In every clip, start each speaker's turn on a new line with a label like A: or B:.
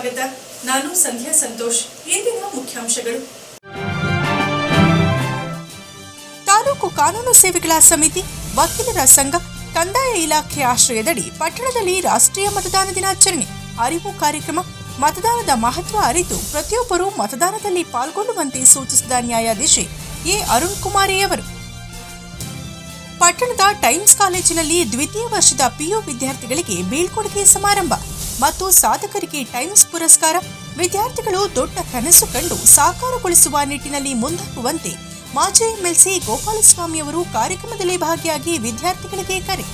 A: ಸ್ವಾಗತ. ನಾನು ಸಂಧ್ಯಾ ಸಂತೋಷ್. ಇಂದಿನ ಮುಖ್ಯಾಂಶಗಳು. ತಾಲೂಕು ಕಾನೂನು ಸೇವೆಗಳ ಸಮಿತಿ, ವಕೀಲರ ಸಂಘ, ಕಂದಾಯ ಇಲಾಖೆ ಆಶ್ರಯದಡಿ ಪಟ್ಟಣದಲ್ಲಿ ರಾಷ್ಟ್ರೀಯ ಮತದಾನ ದಿನಾಚರಣೆ. ಅರಿವು ಕಾರ್ಯಕ್ರಮ, ಮತದಾನದ ಮಹತ್ವ ಅರಿತು ಪ್ರತಿಯೊಬ್ಬರೂ ಮತದಾನದಲ್ಲಿ ಪಾಲ್ಗೊಳ್ಳುವಂತೆ ಸೂಚಿಸಿದ ನ್ಯಾಯಾಧೀಶೆ ಎ. ಅರುಣ್ ಕುಮಾರಿಯವರು ಪಟ್ಟಣದ ಟೈಮ್ಸ್ ಕಾಲೇಜಿನಲ್ಲಿ ದ್ವಿತೀಯ ವರ್ಷದ ಪಿಯು ವಿದ್ಯಾರ್ಥಿಗಳಿಗೆ ಬೀಳ್ಕೊಡುಗೆ ಸಮಾರಂಭ. ಮತ್ತು ಸಾಧಕರಿಗೆ ಟೈಮ್ಸ್ ಪುರಸ್ಕಾರ, ವಿದ್ಯಾರ್ಥಿಗಳು ದೊಡ್ಡ ಕನಸು ಕಂಡು ಸಾಕಾರಗೊಳಿಸುವ ನಿಟ್ಟಿನಲ್ಲಿ ಮುಂದಾಗುವಂತೆ ಮಾಜಿ ಎಂಎಲ್ಸಿ ಗೋಪಾಲಸ್ವಾಮಿಯವರು ಕಾರ್ಯಕ್ರಮದಲ್ಲಿ ಭಾಗಿಯಾಗಿ ವಿದ್ಯಾರ್ಥಿಗಳಿಗೆ ಕರೆ.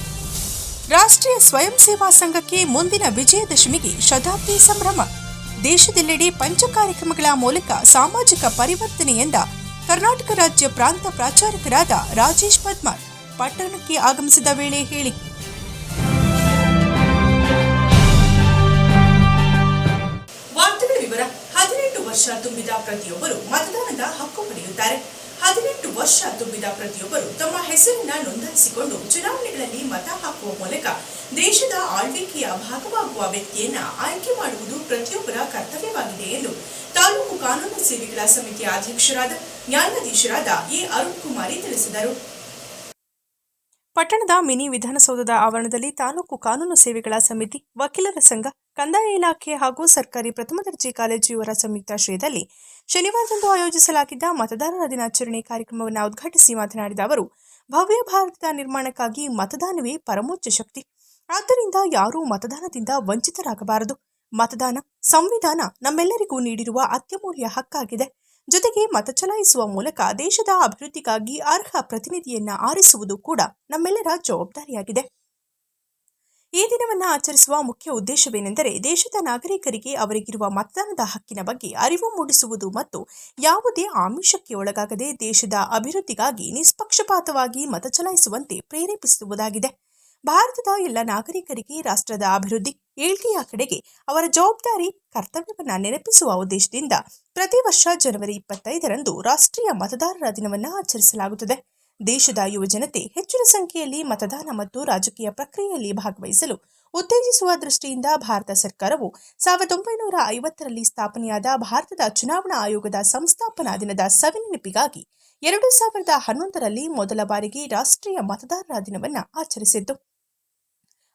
A: ರಾಷ್ಟ್ರೀಯ ಸ್ವಯಂ ಸೇವಾ ಸಂಘಕ್ಕೆ ಮುಂದಿನ ವಿಜಯದಶಮಿಗೆ ಶತಾಬ್ದಿ ಸಂಭ್ರಮ. ದೇಶದೆಲ್ಲೆಡೆ ಪಂಚ ಕಾರ್ಯಕ್ರಮಗಳ ಮೂಲಕ ಸಾಮಾಜಿಕ ಪರಿವರ್ತನೆಯಿಂದ ಕರ್ನಾಟಕ ರಾಜ್ಯ ಪ್ರಾಂತ ಪ್ರಾಚಾರಕರಾದ ರಾಜೇಶ್ ಪದ್ಮಾರ್ ಪಟ್ಟಣಕ್ಕೆ ಆಗಮಿಸಿದ ವೇಳೆ ಹೇಳಿ. ವರ್ಷ ತುಂಬಿದ ಪ್ರತಿಯೊಬ್ಬರು ಮತದಾನದ ಹಕ್ಕು ಪಡೆಯುತ್ತಾರೆ. ಹದಿನೆಂಟು ವರ್ಷ ತುಂಬಿದ ಪ್ರತಿಯೊಬ್ಬರು ತಮ್ಮ ಹೆಸರನ್ನ ನೋಂದಾಯಿಸಿಕೊಂಡು ಚುನಾವಣೆಗಳಲ್ಲಿ ಮತ ಹಾಕುವ ಮೂಲಕ ದೇಶದ ಆಳ್ವಿಕೆಯ ಭಾಗವಾಗುವ ವ್ಯಕ್ತಿಯನ್ನ ಆಯ್ಕೆ ಮಾಡುವುದು ಪ್ರತಿಯೊಬ್ಬರ ಕರ್ತವ್ಯವಾಗಿದೆ ಎಂದು ತಾಲೂಕು ಕಾನೂನು ಸೇವೆಗಳ ಸಮಿತಿ ಅಧ್ಯಕ್ಷರಾದ ನ್ಯಾಯಾಧೀಶರಾದ ಎ. ಅರುಣ್ ಕುಮಾರಿ ತಿಳಿಸಿದರು. ಪಟ್ಟಣದ ಮಿನಿ ವಿಧಾನಸೌಧದ ಆವರಣದಲ್ಲಿ ತಾಲೂಕು ಕಾನೂನು ಸೇವೆಗಳ ಸಮಿತಿ ವಕೀಲರ ಸಂಘ ಕಂದಾಯ ಇಲಾಖೆ ಹಾಗೂ ಸರ್ಕಾರಿ ಪ್ರಥಮ ದರ್ಜೆ ಕಾಲೇಜು ಇವರ ಸಂಯುಕ್ತಾಶ್ರಯದಲ್ಲಿ ಶನಿವಾರದಂದು ಆಯೋಜಿಸಲಾಗಿದ್ದ ಮತದಾರರ ದಿನಾಚರಣೆ ಕಾರ್ಯಕ್ರಮವನ್ನು ಉದ್ಘಾಟಿಸಿ ಮಾತನಾಡಿದ ಅವರು, ಭವ್ಯ ಭಾರತದ ನಿರ್ಮಾಣಕ್ಕಾಗಿ ಮತದಾನವೇ ಪರಮೋಚ್ಚ ಶಕ್ತಿ. ಆದ್ದರಿಂದ ಯಾರೂ ಮತದಾನದಿಂದ ವಂಚಿತರಾಗಬಾರದು. ಮತದಾನ, ಸಂವಿಧಾನ ನಮ್ಮೆಲ್ಲರಿಗೂ ನೀಡಿರುವ ಅತ್ಯಮೂಲ್ಯ ಹಕ್ಕಾಗಿದೆ. ಜೊತೆಗೆ ಮತ ಚಲಾಯಿಸುವ ಮೂಲಕ ದೇಶದ ಅಭಿವೃದ್ಧಿಗಾಗಿ ಅರ್ಹ ಪ್ರತಿನಿಧಿಯನ್ನ ಆರಿಸುವುದು ಕೂಡ ನಮ್ಮೆಲ್ಲರ ಜವಾಬ್ದಾರಿಯಾಗಿದೆ. ಈ ದಿನವನ್ನು ಆಚರಿಸುವ ಮುಖ್ಯ ಉದ್ದೇಶವೇನೆಂದರೆ ದೇಶದ ನಾಗರಿಕರಿಗೆ ಅವರಿಗಿರುವ ಮತದಾನದ ಹಕ್ಕಿನ ಬಗ್ಗೆ ಅರಿವು ಮೂಡಿಸುವುದು ಮತ್ತು ಯಾವುದೇ ಆಮಿಷಕ್ಕೆ ಒಳಗಾಗದೆ ದೇಶದ ಅಭಿವೃದ್ಧಿಗಾಗಿ ನಿಷ್ಪಕ್ಷಪಾತವಾಗಿ ಮತ ಚಲಾಯಿಸುವಂತೆ ಪ್ರೇರೇಪಿಸುವುದಾಗಿದೆ. ಭಾರತದ ಎಲ್ಲ ನಾಗರಿಕರಿಗೆ ರಾಷ್ಟ್ರದ ಅಭಿವೃದ್ಧಿ, ಏಳ್ಗೆಯ ಕಡೆಗೆ ಅವರ ಜವಾಬ್ದಾರಿ, ಕರ್ತವ್ಯವನ್ನು ನೆನಪಿಸುವ ಉದ್ದೇಶದಿಂದ ಪ್ರತಿ ವರ್ಷ ಜನವರಿ ಇಪ್ಪತ್ತೈದರಂದು ರಾಷ್ಟ್ರೀಯ ಮತದಾರರ ದಿನವನ್ನು ಆಚರಿಸಲಾಗುತ್ತದೆ. ದೇಶದ ಯುವಜನತೆ ಹೆಚ್ಚಿನ ಸಂಖ್ಯೆಯಲ್ಲಿ ಮತದಾನ ಮತ್ತು ರಾಜಕೀಯ ಪ್ರಕ್ರಿಯೆಯಲ್ಲಿ ಭಾಗವಹಿಸಲು ಉತ್ತೇಜಿಸುವ ದೃಷ್ಟಿಯಿಂದ ಭಾರತ ಸರ್ಕಾರವು ಸಾವಿರದ ಒಂಬೈನೂರ ಐವತ್ತರಲ್ಲಿ ಸ್ಥಾಪನೆಯಾದ ಭಾರತದ ಚುನಾವಣಾ ಆಯೋಗದ ಸಂಸ್ಥಾಪನಾ ದಿನದ ಸವಿನೆನಪಿಗಾಗಿ ಎರಡು ಸಾವಿರದ ಹನ್ನೊಂದರಲ್ಲಿ ಮೊದಲ ಬಾರಿಗೆ ರಾಷ್ಟ್ರೀಯ ಮತದಾರರ ದಿನವನ್ನು ಆಚರಿಸಿದ್ದು.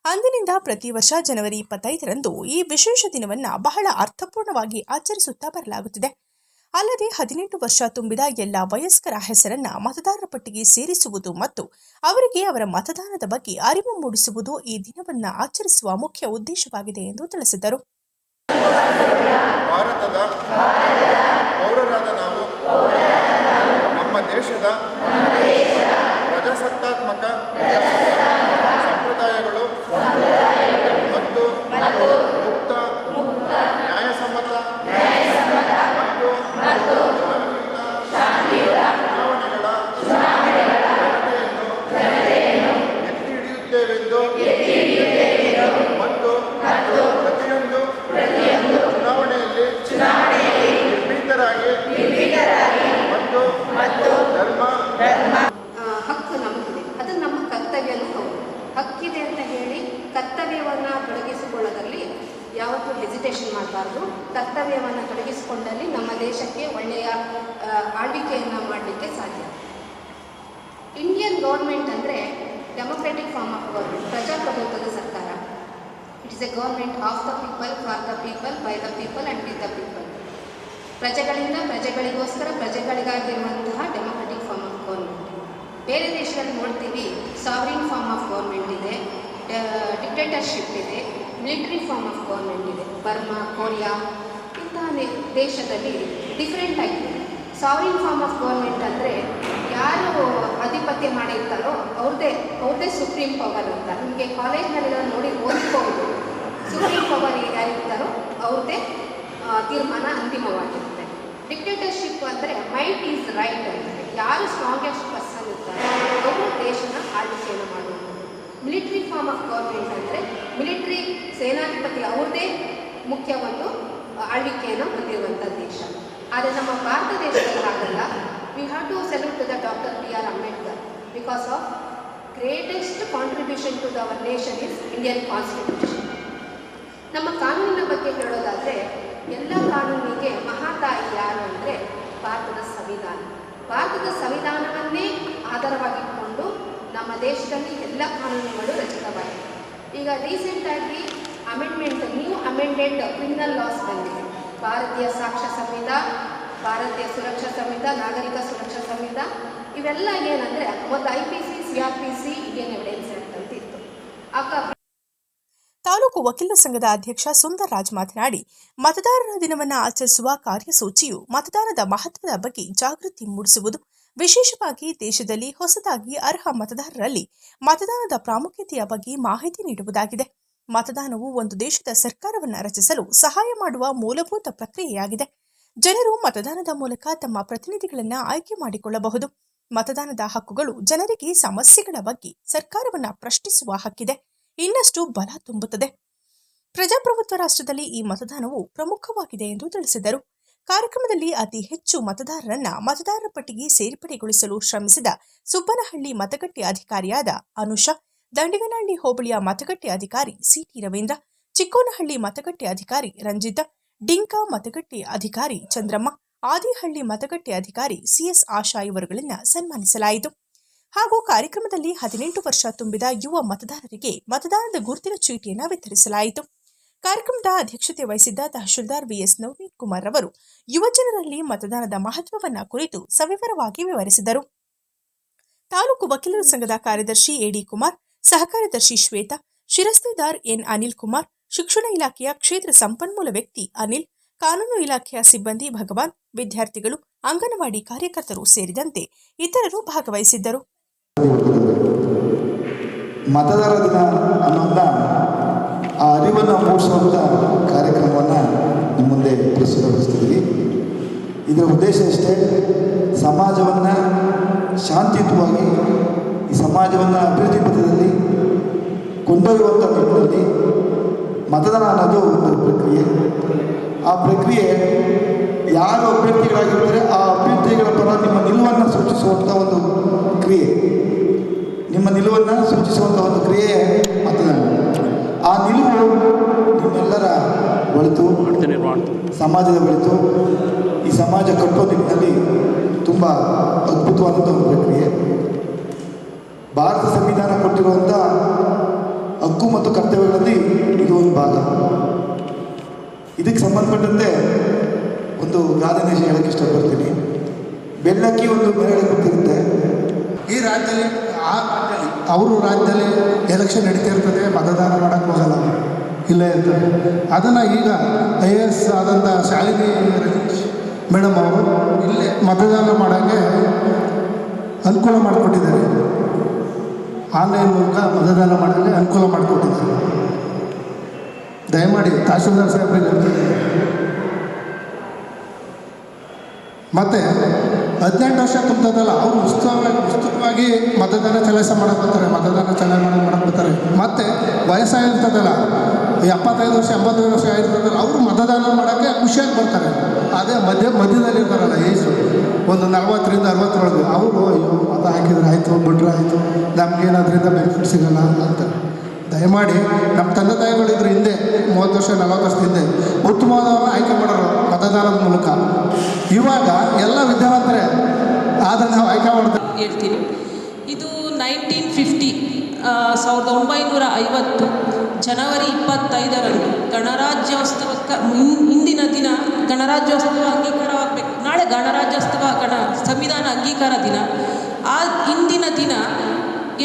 A: ಅಂದಿನಿಂದ ಪ್ರತಿ ವರ್ಷ ಜನವರಿ ಇಪ್ಪತ್ತೈದರಂದು ಈ ವಿಶೇಷ ದಿನವನ್ನು ಬಹಳ ಅರ್ಥಪೂರ್ಣವಾಗಿ ಆಚರಿಸುತ್ತಾ ಬರಲಾಗುತ್ತಿದೆ. ಅಲ್ಲದೆ ಹದಿನೆಂಟು ವರ್ಷ ತುಂಬಿದ ಎಲ್ಲ ವಯಸ್ಕರ ಹೆಸರನ್ನ ಮತದಾರರ ಪಟ್ಟಿಗೆ ಸೇರಿಸುವುದು ಮತ್ತು ಅವರಿಗೆ ಅವರ ಮತದಾನದ ಬಗ್ಗೆ ಅರಿವು ಮೂಡಿಸುವುದು ಈ ದಿನವನ್ನ ಆಚರಿಸುವ ಮುಖ್ಯ ಉದ್ದೇಶವಾಗಿದೆ ಎಂದು ತಿಳಿಸಿದರು.
B: ಭಾರತದ ಪೌರರಾದ ನಾವು ನಮ್ಮ ದೇಶದ ಪ್ರಜಾಸತ್ತಾತ್ಮಕ ಸಂಪ್ರದಾಯಗಳು ಮತ್ತು ಮುಕ್ತ ನ್ಯಾಯಸಮ್ಮತ ಮತ್ತು ಶಾಂತಿಯುತ ಚುನಾವಣೆಗಳ ಘನತೆಯನ್ನು ಎತ್ತಿ ಹಿಡಿಯುತ್ತೇವೆಂದು ಮತ್ತು ಪ್ರತಿಯೊಂದು ಚುನಾವಣೆಯಲ್ಲಿ ನಿರ್ಭೀತರಾಗಿ ಮತ್ತು ಧರ್ಮ
C: ಆ, ಹಕ್ಕು ನಮಗಿದೆ ಅದು ನಮ್ಮ ಕರ್ತವ್ಯನೂ ಹೌದು ಹಕ್ಕಿದೆ ಅಂತ ಹೇಳಿ ಕರ್ತವ್ಯವನ್ನು ತೊಡಗಿಸಿಕೊಳ್ಳೋದ್ರಲ್ಲಿ ಯಾವತ್ತೂ ಹೆಸಿಟೇಷನ್ ಮಾಡಬಾರ್ದು ಕರ್ತವ್ಯವನ್ನು ತೊಡಗಿಸಿಕೊಂಡಲ್ಲಿ ನಮ್ಮ ದೇಶಕ್ಕೆ ಒಳ್ಳೆಯ ಆಳ್ವಿಕೆಯನ್ನು ಮಾಡಲಿಕ್ಕೆ ಸಾಧ್ಯ. ಇಂಡಿಯನ್ ಗೌರ್ಮೆಂಟ್ ಅಂದರೆ ಡೆಮೊಕ್ರೆಟಿಕ್ ಫಾರ್ಮ್ ಆಫ್ ಗೌರ್ಮೆಂಟ್ ಪ್ರಜಾಪ್ರಭುತ್ವದ ಸರ್ಕಾರ. It is a government of the people for the people by the people and with the people ಪ್ರಜೆಗಳಿಂದ ಪ್ರಜೆಗಳಿಗೋಸ್ಕರ ಪ್ರಜೆಗಳಿಗಾಗಿರುವಂತಹ ಡೆಮೊಕ್ರೆಟಿಕ್ ಫಾರ್ಮ್ ಆಫ್ ಗೌರ್ಮೆಂಟ್ ಬೇರೆ ದೇಶದಲ್ಲಿ ನೋಡ್ತೀವಿ ಸಾವರಿನ್ ಫಾರ್ಮ್ ಆಫ್ ಗೌರ್ಮೆಂಟ್ ಇದೆ dictatorship ಇದೆ ಮಿಲಿಟರಿ ಫಾರ್ಮ್ ಆಫ್ ಗೌರ್ಮೆಂಟ್ ಇದೆ. ಬರ್ಮಾ, ಕೊರಿಯಾ, ಇಂತಹ ದೇಶದಲ್ಲಿ ಡಿಫ್ರೆಂಟ್ ಆಗಿದೆ ಸಾವರಿನ್ ಫಾರ್ಮ್ ಆಫ್ ಗೌರ್ಮೆಂಟ್ ಅಂದರೆ ಯಾರು ಆಧಿಪತ್ಯ ಮಾಡಿರ್ತಾರೋ ಅವ್ರದ್ದೇ ಅವ್ರದ್ದೇ ಸುಪ್ರೀಂ ಪವರ್ ಅಂತ. ನಿಮಗೆ ಕಾಲೇಜ್ನಲ್ಲೆಲ್ಲ ನೋಡಿ ಓದ್ಕೋಬೋದು. ಸುಪ್ರೀಂ ಪವರ್ ಯಾರಿರ್ತಾರೋ ಅವ್ರದ್ದೇ ತೀರ್ಮಾನ ಅಂತಿಮವಾಗಿರುತ್ತೆ. ಡಿಕ್ಟೇಟರ್ಶಿಪ್ ಅಂದರೆ ಮೈಟ್ ಈಸ್ ರೈಟ್ ಅಂದರೆ ಯಾರು ಸ್ಟ್ರಾಂಗೆಸ್ಟ್ ಪರ್ಸನ್ ಇರ್ತಾರೋ ಅವರು ದೇಶನ ಆಳ್ವಿಕೆಯನ್ನು ಮಾಡುವುದು ಮಿಲಿಟ್ರಿ ಫಾರ್ಮ್ ಆಫ್ ಗೌರ್ಮೆಂಟ್ ಅಂದರೆ ಮಿಲಿಟ್ರಿ ಸೇನಾಧಿಪತಿ ಅವ್ರದ್ದೇ ಮುಖ್ಯ ಒಂದು ಆಳ್ವಿಕೆಯನ್ನು ಹೊಂದಿರುವಂಥ ದೇಶ. ಆದರೆ ನಮ್ಮ ಭಾರತ ದೇಶದಲ್ಲಿ ಆಗಲ್ಲ we have to salute to the doctor B R Ambedkar because of greatest contribution to our nation is Indian constitution ನಮ್ಮ ಕಾನೂನಿನ ಬಗ್ಗೆ ಹೇಳೋದಾದರೆ, ಎಲ್ಲ ಕಾನೂನಿಗೆ ಮಹಾತಾಯಿ ಯಾರು ಅಂದರೆ ಭಾರತದ ಸಂವಿಧಾನ. ಭಾರತದ ಸಂವಿಧಾನವನ್ನೇ ಆಧಾರವಾಗಿಟ್ಟುಕೊಂಡು ನಮ್ಮ ದೇಶದಲ್ಲಿ ಎಲ್ಲ ಕಾನೂನುಗಳು ರಚಿತವಾಗಿವೆ. ಈಗ ರೀಸೆಂಟಾಗಿ amendment new amended criminal laws ಬಂದಿದೆ. ಭಾರತೀಯ ಸಾಕ್ಷ್ಯ ಸಂಹಿತ, ಭಾರತೀಯ ಸುರಕ್ಷಾ ಸಂಹಿತ, ನಾಗರಿಕ ಸುರಕ್ಷಾ ಸಂಹಿತ, ಇವೆಲ್ಲ ಏನಂದ್ರೆ ಒಂದು I P C C R P C ಏನು ಎವಿಡೆನ್ಸ್ ಅಂತ ಇತ್ತು ಆಗ
A: ತಾಲೂಕು ವಕೀಲರ ಸಂಘದ ಅಧ್ಯಕ್ಷ ಸುಂದರ್ ರಾಜ್ ಮಾತನಾಡಿ, ಮತದಾರರ ದಿನವನ್ನು ಆಚರಿಸುವ ಕಾರ್ಯಸೂಚಿಯು ಮತದಾನದ ಮಹತ್ವದ ಬಗ್ಗೆ ಜಾಗೃತಿ ಮೂಡಿಸುವುದು, ವಿಶೇಷವಾಗಿ ದೇಶದಲ್ಲಿ ಹೊಸದಾಗಿ ಅರ್ಹ ಮತದಾರರಲ್ಲಿ ಮತದಾನದ ಪ್ರಾಮುಖ್ಯತೆಯ ಬಗ್ಗೆ ಮಾಹಿತಿ ನೀಡುವುದಾಗಿದೆ. ಮತದಾನವು ಒಂದು ದೇಶದ ಸರ್ಕಾರವನ್ನು ರಚಿಸಲು ಸಹಾಯ ಮಾಡುವ ಮೂಲಭೂತ ಪ್ರಕ್ರಿಯೆಯಾಗಿದೆ. ಜನರು ಮತದಾನದ ಮೂಲಕ ತಮ್ಮ ಪ್ರತಿನಿಧಿಗಳನ್ನು ಆಯ್ಕೆ ಮಾಡಿಕೊಳ್ಳಬಹುದು. ಮತದಾನದ ಹಕ್ಕುಗಳು ಜನರಿಗೆ ಸಮಸ್ಯೆಗಳ ಬಗ್ಗೆ ಸರ್ಕಾರವನ್ನು ಪ್ರಶ್ನಿಸುವ ಹಕ್ಕಿದೆ. ಇನ್ನಷ್ಟು ಬಲ ತುಂಬುತ್ತದೆ. ಪ್ರಜಾಪ್ರಭುತ್ವ ರಾಷ್ಟ್ರದಲ್ಲಿ ಈ ಮತದಾನವು ಪ್ರಮುಖವಾಗಿದೆ ಎಂದು ತಿಳಿಸಿದರು. ಕಾರ್ಯಕ್ರಮದಲ್ಲಿ ಅತಿ ಹೆಚ್ಚು ಮತದಾರರನ್ನ ಮತದಾರರ ಪಟ್ಟಿಗೆ ಸೇರ್ಪಡೆಗೊಳಿಸಲು ಶ್ರಮಿಸಿದ ಸುಬ್ಬನಹಳ್ಳಿ ಮತಗಟ್ಟೆ ಅಧಿಕಾರಿಯಾದ ಅನುಷಾ ದಂಡಿಗನಹಳ್ಳಿ ಹೋಬಳಿಯ ಮತಗಟ್ಟೆ ಅಧಿಕಾರಿ ಸಿಟಿ ರವೀಂದ್ರ, ಚಿಕ್ಕೋನಹಳ್ಳಿ ಮತಗಟ್ಟೆ ಅಧಿಕಾರಿ ರಂಜಿತ, ಡಿಂಕಾ ಮತಗಟ್ಟೆ ಅಧಿಕಾರಿ ಚಂದ್ರಮ್ಮ, ಆದಿಹಳ್ಳಿ ಮತಗಟ್ಟೆ ಅಧಿಕಾರಿ ಸಿಎಸ್ ಆಶಾ ಇವರುಗಳನ್ನು ಸನ್ಮಾನಿಸಲಾಯಿತು. ಹಾಗೂ ಕಾರ್ಯಕ್ರಮದಲ್ಲಿ ಹದಿನೆಂಟು ವರ್ಷ ತುಂಬಿದ ಯುವ ಮತದಾರರಿಗೆ ಮತದಾನದ ಗುರುತಿನ ಚೀಟಿಯನ್ನು ವಿತರಿಸಲಾಯಿತು. ಕಾರ್ಯಕ್ರಮದ ಅಧ್ಯಕ್ಷತೆ ವಹಿಸಿದ್ದ ತಹಶೀಲ್ದಾರ್ ವಿಎಸ್ ನವೀನ್ ಕುಮಾರ್ ಅವರು ಯುವಜನರಲ್ಲಿ ಮತದಾನದ ಮಹತ್ವವನ್ನ ಕುರಿತು ಸವಿವರವಾಗಿ ವಿವರಿಸಿದರು. ತಾಲೂಕು ವಕೀಲರ ಸಂಘದ ಕಾರ್ಯದರ್ಶಿ ಎಡಿ ಕುಮಾರ್ ಸಹಕಾರ್ಯದರ್ಶಿ ಶ್ವೇತಾ ಶಿರಸ್ತೆದಾರ್ ಎನ್ ಅನಿಲ್ ಕುಮಾರ್, ಶಿಕ್ಷಣ ಇಲಾಖೆಯ ಕ್ಷೇತ್ರ ಸಂಪನ್ಮೂಲ ವ್ಯಕ್ತಿ ಅನಿಲ್, ಕಾನೂನು ಇಲಾಖೆಯ ಸಿಬ್ಬಂದಿ ಭಗವಾನ್, ವಿದ್ಯಾರ್ಥಿಗಳು, ಅಂಗನವಾಡಿ ಕಾರ್ಯಕರ್ತರು ಸೇರಿದಂತೆ ಇತರರು ಭಾಗವಹಿಸಿದ್ದರು.
D: ಮತದಾರ ದಿನ ಆ ಅರಿವನ್ನು ಮೂಡಿಸುವಂಥ ಕಾರ್ಯಕ್ರಮವನ್ನು ನಿಮ್ಮ ಮುಂದೆ ಪ್ರಸ್ತುತಪಡಿಸ್ತಿದ್ದೀವಿ. ಇದರ ಉದ್ದೇಶ ಇಷ್ಟೇ, ಸಮಾಜವನ್ನು ಶಾಂತಿಯುತವಾಗಿ ಈ ಸಮಾಜವನ್ನು ಅಭಿವೃದ್ಧಿ ಪಥದಲ್ಲಿ ಕೊಂಡೊಯ್ಯುವಂಥ ನಿಟ್ಟಿನಲ್ಲಿ ಮತದಾನ ಅನ್ನೋದು ಒಂದು ಪ್ರಕ್ರಿಯೆ. ಆ ಪ್ರಕ್ರಿಯೆ ಯಾರು ಅಭ್ಯರ್ಥಿಗಳಾಗಿರ್ತಾರೆ ಆ ಅಭ್ಯರ್ಥಿಗಳ ಪರ ನಿಮ್ಮ ನಿಲುವನ್ನು ಸೂಚಿಸುವಂಥ ಒಂದು ಕ್ರಿಯೆ. ನಿಮ್ಮ ನಿಲುವನ್ನು ಸೂಚಿಸುವಂಥ ಒಂದು ಕ್ರಿಯೆ ಮತದಾನ. ಆ ನಿಲುವು ನಿಮ್ಮೆಲ್ಲರ ಒಳಿತು, ಸಮಾಜದ ಒಳಿತು. ಈ ಸಮಾಜ ಕಟ್ಟೋ ನಿಟ್ಟಿನಲ್ಲಿ ತುಂಬ ಅದ್ಭುತವಾದಂಥ ಒಂದು ಪ್ರಕ್ರಿಯೆ. ಭಾರತ ಸಂವಿಧಾನ ಕೊಟ್ಟಿರುವಂಥ ಹಕ್ಕು ಮತ್ತು ಕರ್ತವ್ಯಗಳಲ್ಲಿ ಇದು ಒಂದು ಭಾಗ. ಇದಕ್ಕೆ ಸಂಬಂಧಪಟ್ಟಂತೆ ಒಂದು ಗಾದೆನ ಹೇಳಕ್ಕೆ ಇಷ್ಟಪಡ್ತೀನಿ. ಬೆಲ್ಲಕ್ಕಿ ಒಂದು ಮೇಳೆ ಗೊತ್ತಿರುತ್ತೆ
E: ಈ ರಾಜ್ಯದಲ್ಲಿ, ಆ ಅವರು ರಾಜ್ಯದಲ್ಲಿ ಎಲೆಕ್ಷನ್ ನಡೀತಾ ಇರ್ತದೆ, ಮತದಾನ ಮಾಡೋಕ್ಕೆ ಹೋಗಲ್ಲ. ಇಲ್ಲೇ ಇರ್ತಾರೆ ಅದನ್ನು ಈಗ ಐ ಎ ಎಸ್ ಆದಂಥ ಶಾಲಿನಿ ಮೇಡಮ್ ಅವರು ಇಲ್ಲೇ ಮತದಾನ ಮಾಡೋಕ್ಕೆ ಅನುಕೂಲ ಮಾಡಿಕೊಟ್ಟಿದ್ದಾರೆ. ಆನ್ಲೈನ್ ಮೂಲಕ ಮತದಾನ ಮಾಡಲು ಅನುಕೂಲ ಮಾಡಿಕೊಟ್ಟಿದ್ದಾರೆ. ದಯಮಾಡಿ ತಹಶೀಲ್ದಾರ್ ಸಾಹೇಬ್ರಿಗೆ ಮತ್ತೆ ಹದಿನೆಂಟು ವರ್ಷ ತುಂಬದಲ್ಲ ಅವರು ಉತ್ಸವ ಉತ್ಸುಕವಾಗಿ ಮತದಾನ ಚಲಾಯಿಸ ಮಾಡಕ್ಕೆ ಬರ್ತಾರೆ, ಮತದಾನ ಚಲಾವಣೆ ಮಾಡಕ್ಕೆ ಬರ್ತಾರೆ. ಮತ್ತು ವಯಸ್ಸಾಗಿರ್ತದಲ್ಲ ಎಪ್ಪತ್ತೈದು ವರ್ಷ, ಎಂಬತ್ತೈದು ವರ್ಷ ಆಗಿರ್ತಂದ್ರೆ ಅವರು ಮತದಾನ ಮಾಡೋಕ್ಕೆ ಖುಷಿಯಾಗಿ ಬರ್ತಾರೆ. ಅದೇ ಮಧ್ಯ, ಮಧ್ಯದಲ್ಲಿ ಇರ್ತಾರಲ್ಲ ಏಜು ಒಂದು ನಲ್ವತ್ತರಿಂದ ಅರವತ್ತರೊಳಗೆ ಅವರು, ಅಯ್ಯೋ, ಮತ ಹಾಕಿದ್ರೆ ಆಯಿತು, ಬಿಟ್ರೆ ಆಯಿತು ನಮಗೇನಾದ್ರಿಂದ ಬೆನಿಫಿಟ್ ಸಿಗಲ್ಲ ಅಂತ. ದಯಮಾಡಿ ನಮ್ಮ ತಂದೆ ತಾಯಿಗಳಿದ್ರು ಹಿಂದೆ, ಮೂವತ್ತು ವರ್ಷ, ನಲವತ್ತು ವರ್ಷದ ಹಿಂದೆ, ಉತ್ತಮವಾದವ್ರನ್ನ ಆಯ್ಕೆ ಮಾಡೋರು ಮತದಾನದ ಮೂಲಕ. ಇವಾಗ ಎಲ್ಲ ವಿದ್ಯಾವಂತರೇ, ಆದರೆ ನಾವು ಆಯ್ಕೆ ಮಾಡ್ತೀವಿ
F: ಹೇಳ್ತೀನಿ. ನೈನ್ಟೀನ್ ಫಿಫ್ಟಿ ಸಾವಿರದ ಒಂಬೈನೂರ ಐವತ್ತು, ಜನವರಿ ಇಪ್ಪತ್ತೈದರಂದು ಗಣರಾಜ್ಯೋತ್ಸವಕ್ಕೆ ಹಿಂದಿನ ದಿನ ಗಣರಾಜ್ಯೋತ್ಸವ ಅಂಗೀಕಾರವಾಗಬೇಕು. ನಾಳೆ ಗಣರಾಜ್ಯೋತ್ಸವ, ಗಣ, ಸಂವಿಧಾನ ಅಂಗೀಕಾರ ದಿನ. ಆ ಇಂದಿನ ದಿನ